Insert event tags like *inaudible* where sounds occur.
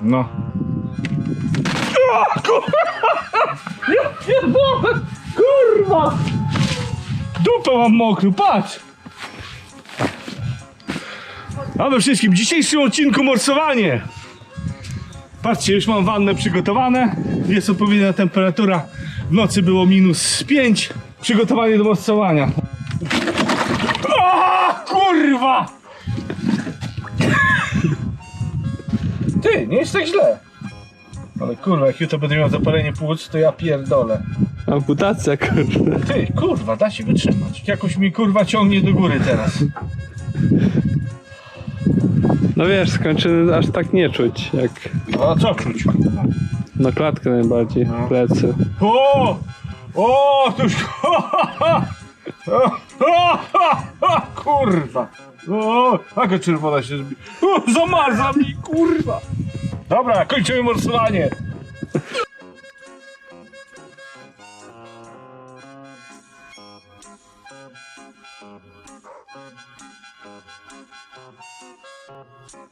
No. Kurwa! Ja! Kurwa! Dupę mam mokrą, patrz! A we wszystkim, w dzisiejszym odcinku morsowanie! Patrzcie, już mam wannę przygotowane. Jest odpowiednia temperatura. W nocy było minus 5. Przygotowanie do morsowania. Ty, nie jest tak źle. Ale kurwa, jak jutro będę miał zapalenie płuc, to ja pierdolę. Amputacja, kurde. Ty, kurwa, da się wytrzymać. Jakoś mi kurwa ciągnie do góry teraz. No wiesz, skończyny aż tak nie czuć, jak A co czuć, kurwa? na klatkę najbardziej, No. plecy. O! O! To już... *laughs* Kurwa! O! Jaka czerwona się zbi... O, zamarza mi, kurwa! Dobra, kończymy morsowanie.